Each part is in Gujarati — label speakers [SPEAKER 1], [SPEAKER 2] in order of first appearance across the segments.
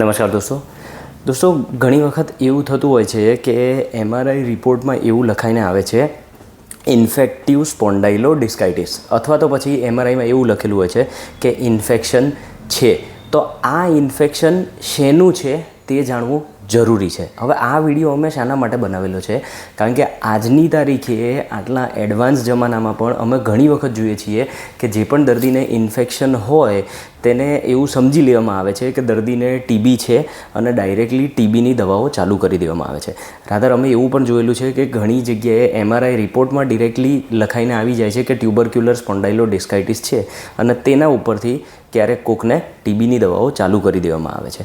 [SPEAKER 1] નમસ્કાર દોસ્તો. દોસ્તો, ઘણી વખત એવું થતું હોય છે કે એમઆરઆઈ રિપોર્ટમાં એવું લખાઈને આવે છે ઇન્ફેક્ટિવ સ્પોન્ડાઇલો ડિસ્કાઇટિસ અથવા તો પછી એમઆરઆઈમાં એવું લખેલું હોય છે કે ઇન્ફેક્શન છે. તો આ ઇન્ફેક્શન શેનું છે તે જાણવું જરૂરી છે. હવે આ વીડિયો અમે શાના માટે બનાવેલો છે. કારણ કે આજની તારીખે આટલા એડવાન્સ જમાનામાં પણ અમે ઘણી વખત જોઈએ છીએ કે જે પણ દર્દીને ઇન્ફેક્શન હોય તેને એવું સમજી લેવામાં આવે છે કે દર્દીને ટીબી છે અને ડાયરેક્ટલી ટીબીની દવાઓ ચાલુ કરી દેવામાં આવે છે. રાધર, અમે એવું પણ જોયેલું છે કે ઘણી જગ્યાએ એમઆરઆઈ રિપોર્ટમાં ડિરેક્ટલી લખાઈને આવી જાય છે કે ટ્યુબરક્યુલર સ્પોન્ડાઇલો ડિસ્કાઇટિસ છે અને તેના ઉપરથી ક્યારેક કોકને ટીબીની દવાઓ ચાલુ કરી દેવામાં આવે છે.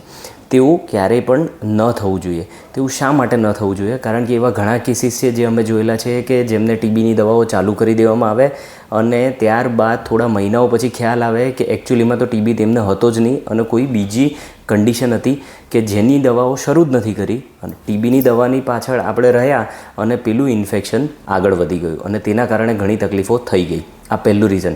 [SPEAKER 1] તેવું ક્યારેય પણ ન થવું જોઈએ. તેવું શા માટે ન થવું જોઈએ? કારણ કે એવા ઘણા કેસીસ છે જે અમે જોયેલા છે કે જેમને ટીબીની દવાઓ ચાલુ કરી દેવામાં આવે અને ત્યારબાદ થોડા મહિનાઓ પછી ખ્યાલ આવે કે એકચ્યુઅલીમાં તો ટીબી તેમને હતો જ નહીં અને કોઈ બીજી કન્ડિશન હતી કે જેની દવાઓ શરૂ જ નથી કરી. અને ટીબીની દવાની પાછળ આપણે રહ્યા અને પેલું ઇન્ફેક્શન આગળ વધી ગયું અને તેના કારણે ઘણી તકલીફો થઈ ગઈ. આ પહેલું રીઝન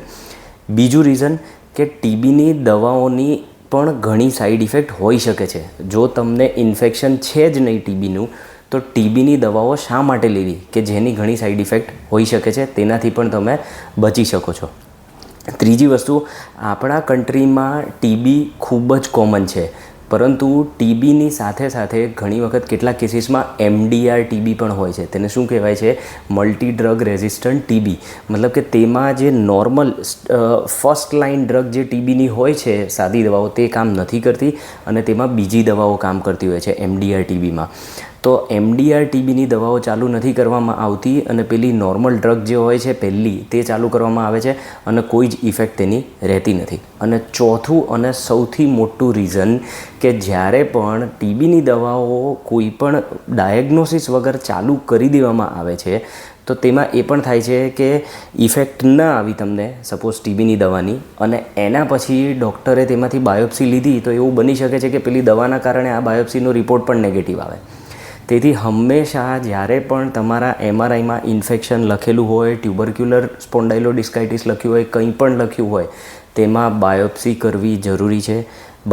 [SPEAKER 1] બીજું રીઝન કે ટીબીની દવાઓની પણ ઘણી સાઈડ ઇફેક્ટ હોઈ શકે છે. જો તમને ઇન્ફેક્શન છે જ નહીં ટીબીનું તો ટીબીની દવાઓ શા માટે લેવી? કે જેની ઘણી સાઈડ ઇફેક્ટ હોઈ શકે છે, તેનાથી પણ તમે બચી શકો છો. ત્રીજી વસ્તુ, આપણા કન્ટ્રીમાં ટીબી ખૂબ જ કોમન છે. પરંતુ ટીબીની સાથે સાથે ઘણી વખત કેટલાક કેસીસમાં એમડીઆર ટીબી પણ હોય છે. તેને શું કહેવાય છે? Multi drug resistant TB. મતલબ કે તેમાં જે નોર્મલ ફર્સ્ટ લાઇન ડ્રગ જે ટીબીની હોય છે સાદી દવાઓ, તે કામ નથી કરતી અને તેમાં બીજી દવાઓ કામ કરતી હોય છે એમડીઆર ટીબીમાં. તો એમડીઆર ટીબીની દવાઓ ચાલુ નથી કરવામાં આવતી અને પેલી નોર્મલ ડ્રગ જે હોય છે પહેલી તે ચાલુ કરવામાં આવે છે અને કોઈ જ ઇફેક્ટ તેની રહેતી નથી. અને ચોથું અને સૌથી મોટું રીઝન કે જ્યારે પણ ટીબીની દવાઓ કોઈ પણ ડાયગ્નોસિસ વગર ચાલુ કરી દેવામાં આવે છે, તો તેમાં એ પણ થાય છે કે ઇફેક્ટ ન આવી તમને, સપોઝ ટીબીની દવાની, અને એના પછી ડૉક્ટરે તેમાંથી બાયોપ્સી લીધી, તો એવું બની શકે છે કે પેલી દવાના કારણે આ બાયોપ્સીનો રિપોર્ટ પણ નેગેટિવ આવે. તેથી હંમેશા જ્યારે પણ તમારા એમઆરઆઈમાં ઇન્ફેક્શન લખેલું હોય, ટ્યુબરક્યુલર સ્પોન્ડાઇલો ડિસ્કાઇટિસ લખ્યું હોય, કંઈ પણ લખ્યું હોય, તેમાં બાયોપ્સી કરવી જરૂરી છે.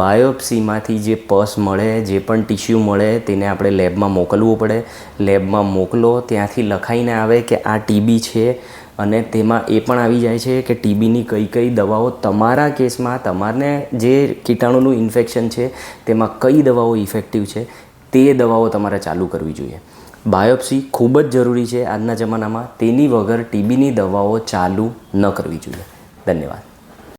[SPEAKER 1] બાયોપ્સીમાંથી જે પસ મળે, જે પણ ટિશ્યુ મળે, તેને આપણે લેબમાં મોકલવું પડે. લેબમાં મોકલો, ત્યાંથી લખાઈને આવે કે આ ટીબી છે અને તેમાં એ પણ આવી જાય છે કે ટીબીની કઈ કઈ દવાઓ તમારા કેસમાં, તમારને જે કીટાણુનું ઇન્ફેક્શન છે, તેમાં કઈ દવાઓ ઇફેક્ટિવ છે તે દવાઓ તમારે ચાલુ કરવી જોઈએ. બાયોપ્સી ખૂબ જ જરૂરી છે આજના જમાનામાં. તેની વગર ટીબીની દવાઓ ચાલુ ન કરવી જોઈએ. ધન્યવાદ.